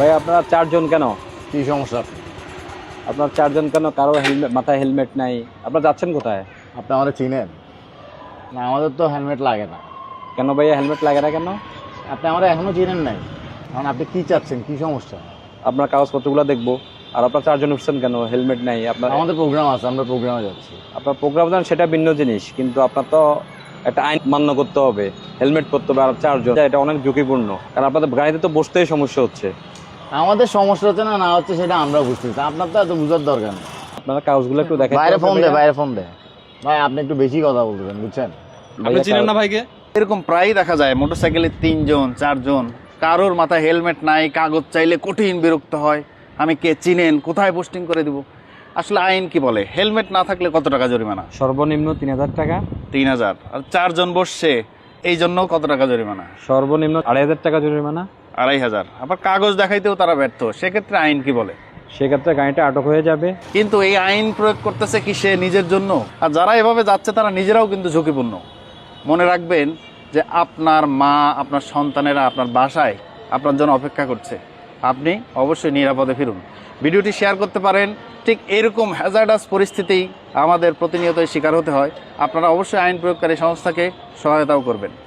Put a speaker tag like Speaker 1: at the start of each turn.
Speaker 1: ভাই আপনারা চারজন কেন?
Speaker 2: কি সমস্যা?
Speaker 1: আপনার চারজন কেন? কারও হেলমেট মাথায় হেলমেট নাই। আপনারা যাচ্ছেন কোথায়?
Speaker 2: আপনি আমাদের চিনেন? না আমাদের তো হেলমেট লাগে না।
Speaker 1: কেন ভাইয়া হেলমেট লাগে না কেন?
Speaker 2: আপনি আমাদের এখনও চিনেন নাই। কারণ আপনি কি চাচ্ছেন? কি সমস্যা?
Speaker 1: আপনার কাগজপত্রগুলো দেখব। আর আপনার চারজন উঠছেন কেন? হেলমেট নাই। আপনার
Speaker 2: আমাদের প্রোগ্রাম আছে আমরা প্রোগ্রামে যাচ্ছি।
Speaker 1: আপনার প্রোগ্রাম যান সেটা ভিন্ন জিনিস কিন্তু আপনার তো একটা আইন মান্য করতে হবে। হেলমেট পরতে হবে আর চারজন। এটা অনেক ঝুঁকিপূর্ণ। কারণ আপনাদের গাড়িতে তো বসতেই সমস্যা হচ্ছে।
Speaker 2: আমাদের সমস্যা হচ্ছে না না হচ্ছে সেটা আমরা বুঝতেছি। আপনার তো এত বুঝার দরকার নেই।
Speaker 1: আপনারা কাগজগুলো একটু দেখেন
Speaker 2: বাইরে ফোন দে বাইরে ফোন দে। ভাই আপনি একটু বেশি কথা বলতেছেন বুঝছেন?
Speaker 3: আপনি চিনেন না ভাইকে? এরকম প্রায়ই দেখা যায় মোটরসাইকেলে তিনজন চারজন। কারোর মাথায় হেলমেট নাই কাগজ চাইলে কঠিন বিরক্ত হয়। আমি কে চিনেন কোথায় পোস্টিং করে দিব? আসলে আইন কি বলে? হেলমেট না থাকলে কত টাকা জরিমানা?
Speaker 1: সর্বনিম্ন তিন হাজার টাকা।
Speaker 3: তিন হাজার। আর চারজন বসছে এই জন্য কত টাকা জরিমানা?
Speaker 1: সর্বনিম্ন আড়াই হাজার টাকা জরিমানা।
Speaker 3: আড়াই হাজার। আবার কাগজ দেখাইতেও তারা ব্যর্থ। সেক্ষেত্রে আইন কি বলে?
Speaker 1: সেক্ষেত্রে গাড়িটা আটক হয়ে যাবে।
Speaker 3: কিন্তু এই আইন প্রয়োগ করতেছে কি সে নিজের জন্য? আর যারা এভাবে যাচ্ছে তারা নিজেরাও কিন্তু ঝুঁকিপূর্ণ। মনে রাখবেন যে আপনার মা আপনার সন্তানেরা আপনার বাসায় আপনার জন্য অপেক্ষা করছে। আপনি অবশ্যই নিরাপদে ফিরুন। ভিডিওটি শেয়ার করতে পারেন। ঠিক এরকম হ্যাজার্ডাস পরিস্থিতি আমাদের প্রতিনিয়তই শিকার হতে হয়। আপনারা অবশ্যই আইন প্রয়োগকারী সংস্থাকে সহায়তাও করবেন।